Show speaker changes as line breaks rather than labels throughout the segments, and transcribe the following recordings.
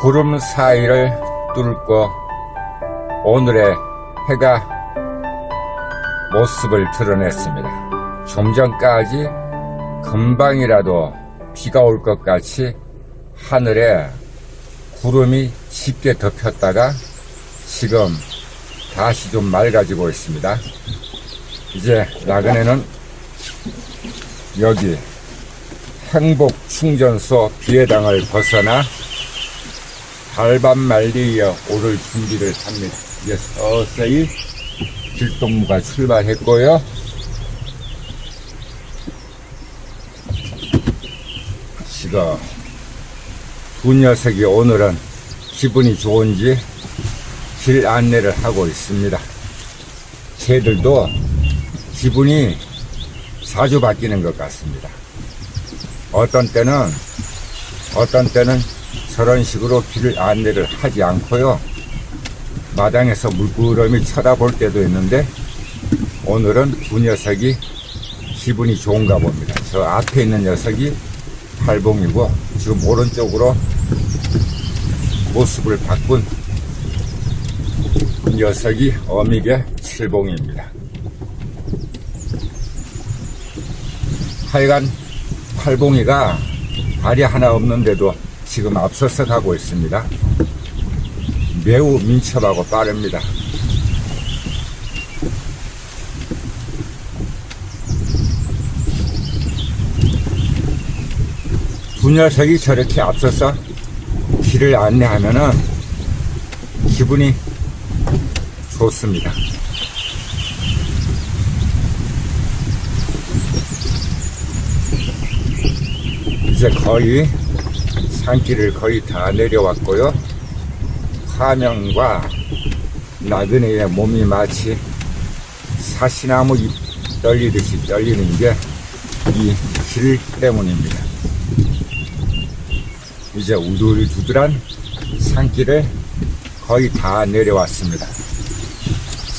구름 사이를 뚫고 오늘의 해가 모습을 드러냈습니다. 좀 전까지 금방이라도 비가 올 것 같이 하늘에 구름이 짙게 덮였다가 지금 다시 좀 맑아지고 있습니다. 이제 나그네는 여기 행복 충전소 비례당을 벗어나 달밤 말리에 오를 준비를 합니다. 이제 서서히 길동무가 출발했고요. 지금 두 녀석이 오늘은 기분이 좋은지 길 안내를 하고 있습니다. 쟤들도 기분이 자주 바뀌는 것 같습니다. 어떤 때는 어떤 때는 저런 식으로 길 안내를 하지 않고요. 마당에서 물끄러미 쳐다볼 때도 있는데 오늘은 두 녀석이 기분이 좋은가 봅니다. 저 앞에 있는 녀석이 팔봉이고 지금 오른쪽으로 모습을 바꾼 녀석이 어미개 칠봉입니다. 하여간 팔봉이가 발이 하나 없는데도 지금 앞서서 가고 있습니다. 매우 민첩하고 빠릅니다. 두 녀석이 저렇게 앞서서 길을 안내하면은 기분이 좋습니다. 이제 거의 산길을 거의 다 내려왔고요. 화명과 나그네의 몸이 마치 사시나무 잎 떨리듯이 떨리는 게 이 길 때문입니다. 이제 우둘두둘한 산길을 거의 다 내려왔습니다.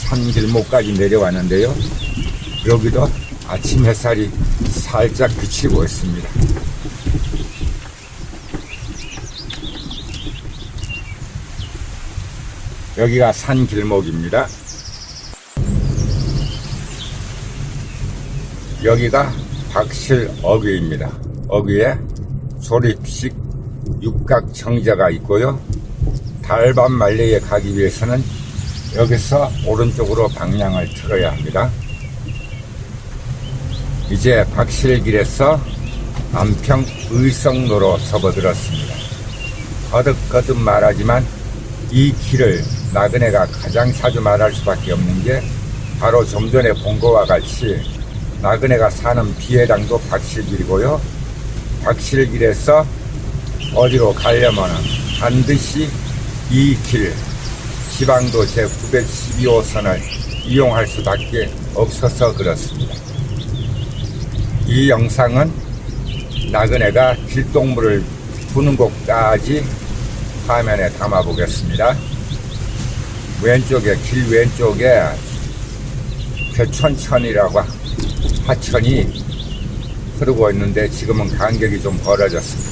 산길목까지 내려왔는데요. 여기도 아침 햇살이 살짝 비치고 있습니다. 여기가 산 길목입니다. 여기가 박실 어귀입니다. 어귀에 조립식 육각 정자가 있고요. 달밤 말레에 가기 위해서는 여기서 오른쪽으로 방향을 틀어야 합니다. 이제 박실길에서 안평 의성로로 접어들었습니다. 거듭거듭 말하지만 이 길을 나그네가 가장 자주 말할 수밖에 없는 게 바로 좀 전에 본 거와 같이 나그네가 사는 비해당도 박실길이고요. 박실길에서 어디로 가려면은 반드시 이 길, 지방도 제 912호선을 이용할 수밖에 없어서 그렇습니다. 이 영상은 나그네가 길동물을 두는 곳까지 화면에 담아 보겠습니다. 왼쪽에 길 왼쪽에 개천천이라고 하천이 흐르고 있는데 지금은 간격이 좀 벌어졌습니다.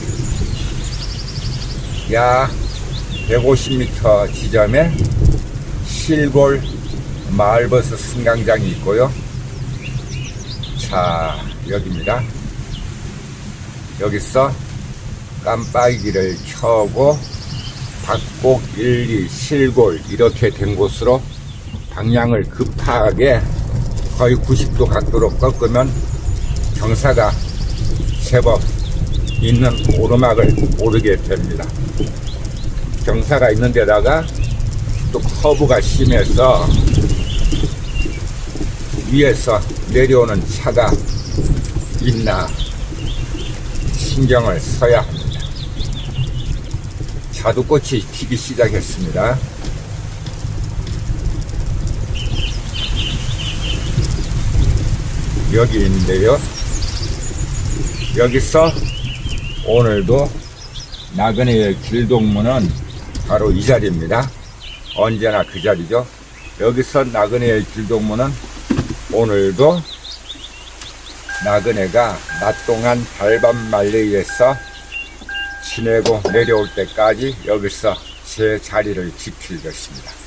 약 150m 지점에 실골 마을버스 승강장이 있고요. 자, 여기입니다. 여기서 깜빡이를 켜고 박곡 1, 2, 실골 이렇게 된 곳으로 방향을 급하게 거의 90도 각도로 꺾으면 경사가 제법 있는 오르막을 오르게 됩니다. 경사가 있는 데다가 또 커브가 심해서 위에서 내려오는 차가 있나 신경을 써야 합니다. 자두꽃이 피기 시작했습니다. 여기 있는데요. 여기서 오늘도 나그네의 길동무는 바로 이 자리입니다. 언제나 그 자리죠. 여기서 나그네의 길동무는 오늘도 나그네가 낮 동안 달밤 말레이에서 지내고 내려올 때까지 여기서 제 자리를 지킬 것입니다.